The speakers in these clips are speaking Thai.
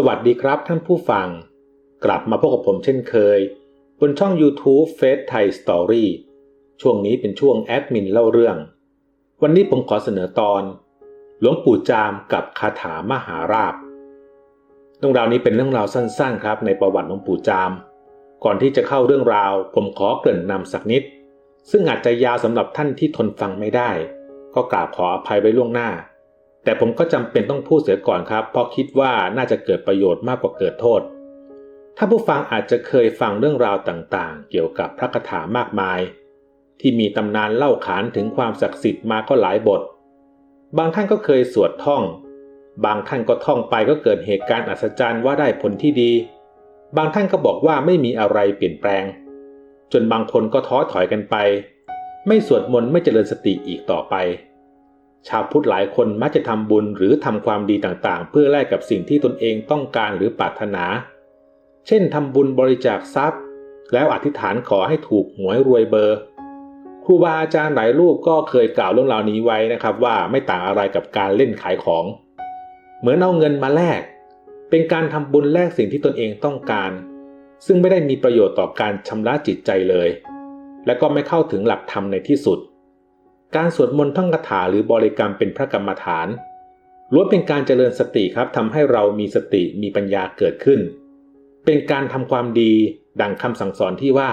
สวัสดีครับท่านผู้ฟัง กลับมาพบกับผมเช่นเคย บนช่อง YouTube f a c e Thai Story ช่วงนี้เป็นช่วงแอดมินเล่าเรื่อง วันนี้ผมขอเสนอตอน หลวงปู่จามกับคาถามหาราบ เรื่องราวนี้เป็นเรื่องราวสั้นๆ ครับ ในประวัติหลวงปู่จาม ก่อนที่จะเข้าเรื่องราว ผมขอเกริ่นนำสักนิด ซึ่งอาจจะยาวสำหรับท่านที่ทนฟังไม่ได้ ก็กราบขออภัยไว้ล่วงหน้า แต่ผมก็จำเป็นต้องพูดเสียก่อนครับ เพราะคิดว่าน่าจะเกิดประโยชน์มากกว่าเกิดโทษ ถ้าผู้ฟังอาจจะเคยฟังเรื่องราวต่างๆ เกี่ยวกับพระคาถามากมาย ที่มีตำนานเล่าขานถึงความศักดิ์สิทธิ์มาก็หลายบท บางท่านก็เคยสวดท่อง บางท่านก็ท่องไปก็เกิดเหตุการณ์อัศจรรย์ว่าได้ผลที่ดี บางท่านก็บอกว่าไม่มีอะไรเปลี่ยนแปลง จนบางคนก็ท้อถอยกันไป ไม่สวดมนต์ไม่เจริญสติอีกต่อไป ชาวพุทธหลายคนมักจะทำบุญหรือทำความดีต่างๆ เพื่อแลกกับสิ่งที่ตนเองต้องการหรือปรารถนา เช่นทำบุญบริจาคทรัพย์ แล้วอธิษฐานขอให้ถูกหวยรวยเบอร์ครูบาอาจารย์หลายรูปก็เคยกล่าวเรื่องราวนี้ไว้นะครับ ว่าไม่ต่างอะไรกับการเล่นขายของ เหมือนเอาเงินมาแลก เป็นการทำบุญแลกสิ่งที่ตนเองต้องการ ซึ่งไม่ได้มีประโยชน์ต่อการชำระจิตใจเลย และก็ไม่เข้าถึงหลักธรรมในที่สุด การสวดมนต์ท่องคาถาหรือบริกรรมเป็นพระกรรมฐานล้วนเป็นการเจริญสติครับทำให้เรามีสติมีปัญญาเกิดขึ้น เป็นการทำความดีดังคำสั่งสอนที่ว่า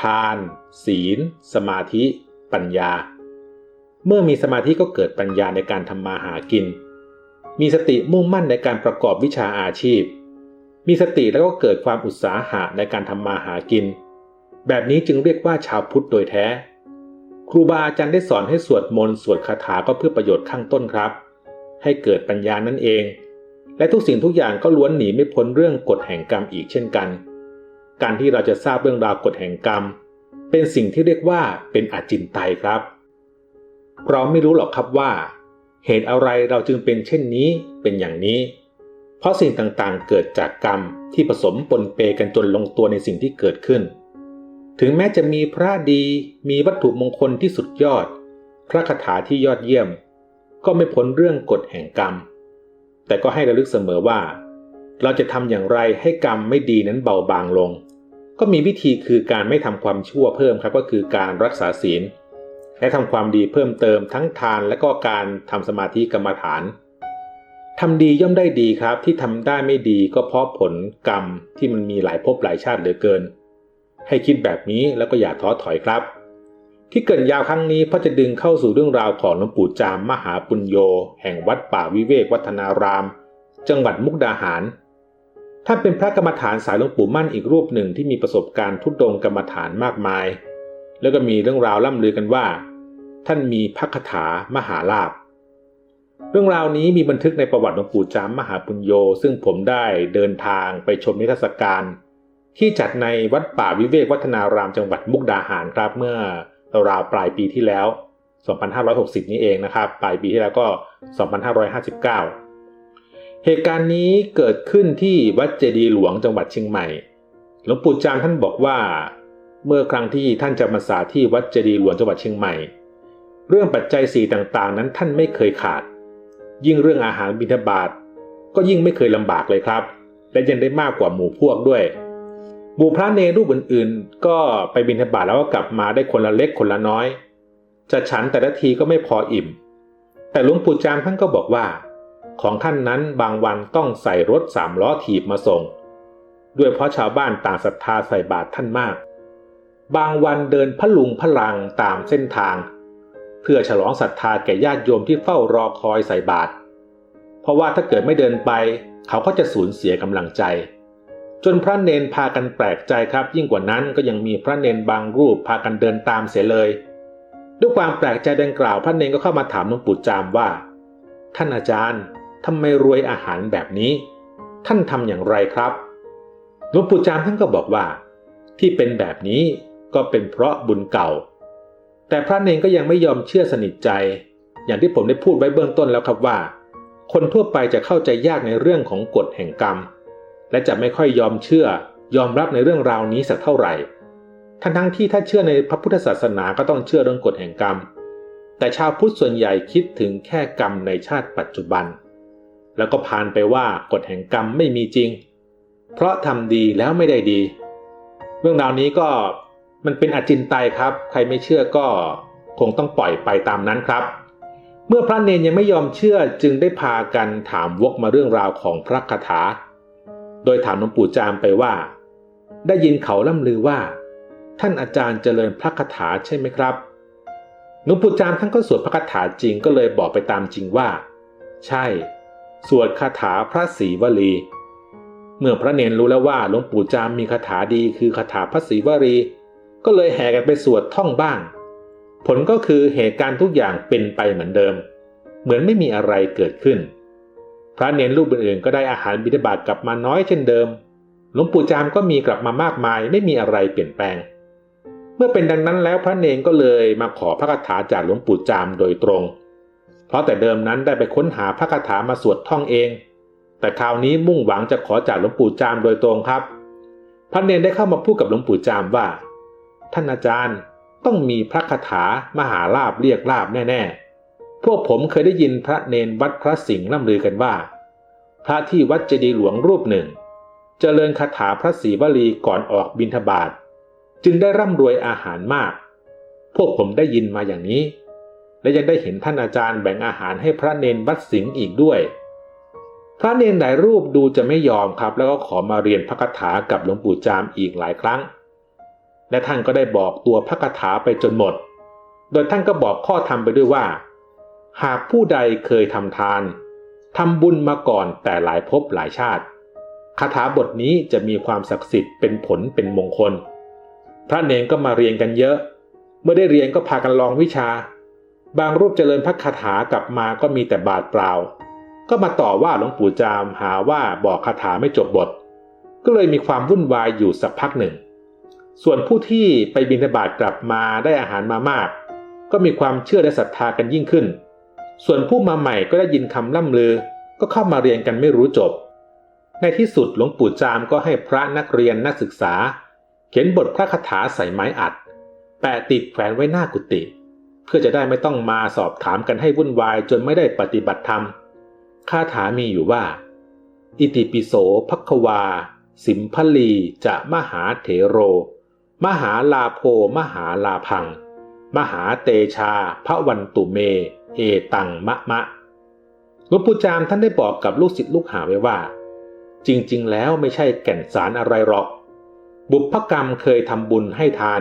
ทาน ศีล สมาธิ ปัญญา เมื่อมีสมาธิก็เกิดปัญญาในการทำมาหากิน มีสติมุ่งมั่นในการประกอบวิชาอาชีพ มีสติแล้วก็เกิดความอุตสาหะในการทำมาหากิน แบบนี้จึงเรียกว่าชาวพุทธโดยแท้ ครูบาอาจารย์ได้สอนให้สวดมนต์สวดคาถาก็เพื่อประโยชน์ข้างต้นครับ ให้เกิดปัญญานั่นเอง และทุกสิ่งทุกอย่างก็ล้วนหนีไม่พ้นเรื่องกฎแห่งกรรมอีกเช่นกัน การที่เราจะทราบเรื่องราวกฎแห่งกรรม เป็นสิ่งที่เรียกว่าเป็นอจินไตยครับ เราไม่รู้หรอกครับว่า เหตุอะไรเราจึงเป็นเช่นนี้เป็นอย่างนี้ เพราะสิ่งต่างๆ เกิดจากกรรมที่ผสมปนเปกันจนลงตัวในสิ่งที่เกิดขึ้น ถึงแม้จะมีพระดีมีวัตถุมงคลที่สุดยอด พระคาถาที่ยอดเยี่ยม ก็ไม่พ้นเรื่องกฎแห่งกรรม แต่ก็ให้ระลึกเสมอว่า เราจะทำอย่างไรให้กรรมไม่ดีนั้นเบาบางลง ก็มีวิธีคือการไม่ทำความชั่วเพิ่มครับก็คือการรักษาศีล และทำความดีเพิ่มเติมทั้งทานและก็การทำสมาธิกรรมฐานทำดีย่อมได้ดีครับที่ทำได้ไม่ดีก็เพราะผลกรรมที่มันมีหลายภพหลายชาติเหลือเกิน ให้คิดแบบนี้แล้วก็อย่าท้อถอยครับ ที่เกินยาวครั้งนี้พราะจะดึงเข้าสู่เรื่องราวของหลวงปู่จามมหาปุญโย แห่งวัดป่าวิเวกวัฒนาราม จังหวัดมุกดาหารท่านเป็นพระกรรมฐานสายหลวงปู่มั่นอีกรูปหนึ่งที่มีประสบการณ์ทุดงกรรมฐานมากมาย แล้วก็มีเรื่องราวล่ำลือกันว่า ท่านมีพระคาถามหาลาภเรื่องราวนี้มีบันทึกในประวัติหลวงปู่จามมหาปุญโย ซึ่งผมได้เดินทางไปชมนิทรรศการ ที่จัดในวัดป่าวิเวกวัฒนารามจังหวัดมุกดาหารครับ เมื่อราวปลายปีที่แล้ว 2560 นี้เองนะครับ ปลายปีที่แล้วก็ 2559 เหตุการณ์นี้เกิดขึ้นที่วัดเจดีหลวงจังหวัดเชียงใหม่ หลวงปู่จามท่านบอกว่า เมื่อครั้งที่ท่านจะมาสาที่วัดเจดีหลวงจังหวัดเชียงใหม่ เรื่องปัจจัยสี่ต่างๆ นั้นท่านไม่เคยขาด ยิ่งเรื่องอาหารบิณฑบาตก็ยิ่งไม่เคยลำบากเลยครับ และยังได้มากกว่าหมู่พวกด้วย หมู่พระเนรรูปอื่นๆ ก็ไปบิณฑบาตแล้วก็กลับมาได้คนละเล็กคนละน้อย จะฉันแต่ละทีก็ไม่พออิ่ม แต่หลวงปู่จามท่านก็บอกว่า ของท่านนั้นบางวันต้องใส่รถสามล้อถีบมาส่ง ด้วยเพราะชาวบ้านต่างศรัทธาใส่บาตรท่านมาก บางวันเดินพลุงพลังตามเส้นทาง เพื่อฉลองศรัทธาแก่ญาติโยมที่เฝ้ารอคอยใส่บาตรเพราะว่าถ้าเกิดไม่เดินไป เขาก็จะสูญเสียกำลังใจ จนพระเนนพากันแปลกใจครับ ยิ่งกว่านั้นก็ยังมีพระเนนบางรูปพากันเดินตามเสียเลย ด้วยความแปลกใจดังกล่าวพระเนนก็เข้ามาถามหลวงปู่จามว่า ท่านอาจารย์ทำไมรวยอาหารแบบนี้ ท่านทำอย่างไรครับหลวงปู่จามท่านก็บอกว่า ที่เป็นแบบนี้ก็เป็นเพราะบุญเก่า แต่พระเนงก็ยังไม่ยอมเชื่อสนิทใจ อย่างที่ผมได้พูดไว้เบื้องต้นแล้วครับว่า คนทั่วไปจะเข้าใจยากในเรื่องของกฎแห่งกรรม และจะไม่ค่อยยอมเชื่อยอมรับในเรื่องราวนี้สักเท่าไหร่ ทั้งทั้งที่ถ้าเชื่อในพระพุทธศาสนาก็ต้องเชื่อเรื่องกฎแห่งกรรม แต่ชาวพุทธส่วนใหญ่คิดถึงแค่กรรมในชาติปัจจุบัน แล้วก็พานไปว่ากฎแห่งกรรมไม่มีจริง เพราะทำดีแล้วไม่ได้ดี เรื่องราวนี้ก็มันเป็นอจินไตยครับ ใครไม่เชื่อก็คงต้องปล่อยไปตามนั้นครับ เมื่อพระเนนยังไม่ยอมเชื่อจึงได้พากันถามวกมาเรื่องราวของพระคาถา โดยถามหลวงปู่จามไปว่า ได้ยินเขาล่ำลือว่า ท่านอาจารย์เจริญพระคาถาใช่ไหมครับหลวงปู่จามท่านก็สวดพระคาถาจริงก็เลยบอกไปตามจริงว่า ใช่ สวดคาถาพระศรีวลี เมื่อพระเนนรู้แล้วว่าหลวงปู่จามมีคาถาดีคือคาถาพระศรีวลี ก็เลยแห่กันไปสวดท่องบ้าง ผลก็คือเหตุการณ์ทุกอย่างเป็นไปเหมือนเดิม เหมือนไม่มีอะไรเกิดขึ้น พระเนนรูปอื่นๆก็ได้อาหารบิณฑบาตกลับมาน้อยเช่นเดิม หลวงปู่จามก็มีกลับมามากมายไม่มีอะไรเปลี่ยนแปลง เมื่อเป็นดังนั้นแล้วพระเนนก็เลยมาขอพระคาถาจากหลวงปู่จามโดยตรง เพราะแต่เดิมนั้นได้ไปค้นหาพระคาถามาสวดท่องเอง แต่คราวนี้มุ่งหวังจะขอจากหลวงปู่จามโดยตรงครับ พระเนนได้เข้ามาพูดกับหลวงปู่จามว่า ท่านอาจารย์ต้องมีพระคาถามหาลาบเรียกลาบแน่ ๆ พวกผมเคยได้ยินพระเนนวัดพระสิงห์ล่ำลือกันว่า พระที่วัดเจดีหลวงรูปหนึ่งเจริญคาถาพระศรีวลีก่อนออกบิณฑบาตจึงได้ร่ำรวยอาหารมาก พวกผมได้ยินมาอย่างนี้ และยังได้เห็นท่านอาจารย์แบ่งอาหารให้พระเนนวัดสิงห์อีกด้วย พระเนนหลายรูปดูจะไม่ยอมครับ แล้วก็ขอมาเรียนพระคาถากับหลวงปู่จามอีกหลายครั้ง และท่านก็ได้บอกตัวพระคาถาไปจนหมด โดยท่านก็บอกข้อธรรมไปด้วยว่า หากผู้ใดเคยทำทานทำบุญมาก่อนแต่หลายภพหลายชาติคาถาบทนี้จะมีความศักดิ์สิทธิ์เป็นผลเป็นมงคล พระเนนก็มาเรียนกันเยอะ เมื่อได้เรียนก็พากันลองวิชา บางรูปเจริญพระคาถากลับมาก็มีแต่บาดเปล่า ก็มาต่อว่าหลวงปู่จามหาว่าบอกคาถาไม่จบบท ก็เลยมีความวุ่นวายอยู่สักพักหนึ่ง ส่วนผู้ที่ไปบิณฑบาตกลับมาได้อาหารมามาก ก็มีความเชื่อและศรัทธากันยิ่งขึ้น ส่วนผู้มาใหม่ก็ได้ยินคำล่ำลือ ก็เข้ามาเรียนกันไม่รู้จบ ในที่สุดหลวงปู่จามก็ให้พระนักเรียนนักศึกษา เขียนบทพระคาถาใส่ไม้อัด แปะติดแขวนไว้หน้ากุฏิเพื่อจะได้ไม่ต้องมาสอบถามกันให้วุ่นวายจนไม่ได้ปฏิบัติธรรมคาถามีอยู่ว่า อิติปิโสภัควา สิมพลีจะมหาเถโร มหาลาโพมหาลาพัง มหาเตชาพระวันตุเม เอตังมะมะหลวงปู่จามท่านได้บอกกับลูกศิษย์ลูกหาไว้ว่า จริงๆ แล้วไม่ใช่แก่นสารอะไรหรอก บุพกรรมเคยทำบุญให้ทาน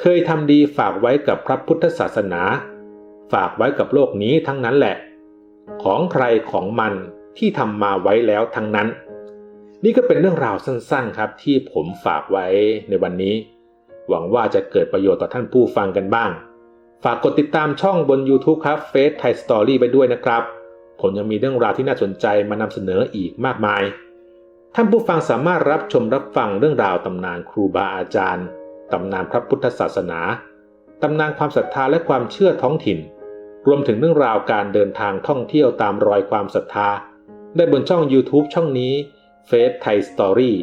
เคยทำดีฝากไว้กับพระพุทธศาสนา ฝากไว้กับโลกนี้ทั้งนั้นแหละ ของใครของมันที่ทำมาไว้แล้วทั้งนั้น นี่ก็เป็นเรื่องราวสั้นๆครับที่ผมฝากไว้ในวันนี้ หวังว่าจะเกิดประโยชน์ต่อท่านผู้ฟังกันบ้าง ฝากกดติดตามช่องบน YouTube ครับเฟซไทยสตอรี่ไปด้วยนะครับ ผมยังมีเรื่องราวที่น่าสนใจมานำเสนออีกมากมาย ท่านผู้ฟังสามารถรับชมรับฟังเรื่องราวตำนานครูบาอาจารย์ ตำนานพระพุทธศาสนา ตำนานความศรัทธาและความเชื่อท้องถิ่น รวมถึงเรื่องราวการเดินทางท่องเที่ยวตามรอยความศรัทธา ได้บนช่อง YouTube ช่องนี้เฟซไทยสตอรี่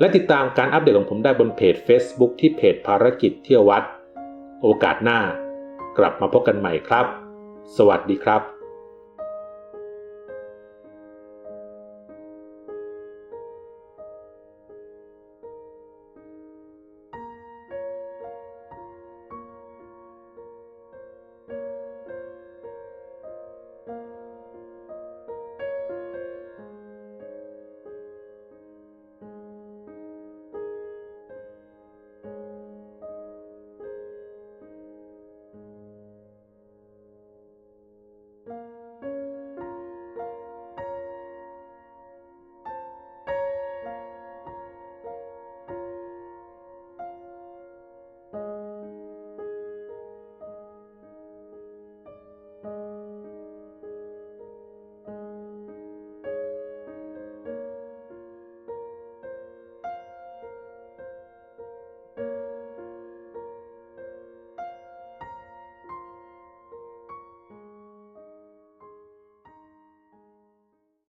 และติดตามการอัปเดตของผมได้บนเพจ Facebook ที่เพจภารกิจเที่ยววัด โอกาสหน้า กลับมาพบกันใหม่ครับ สวัสดีครับ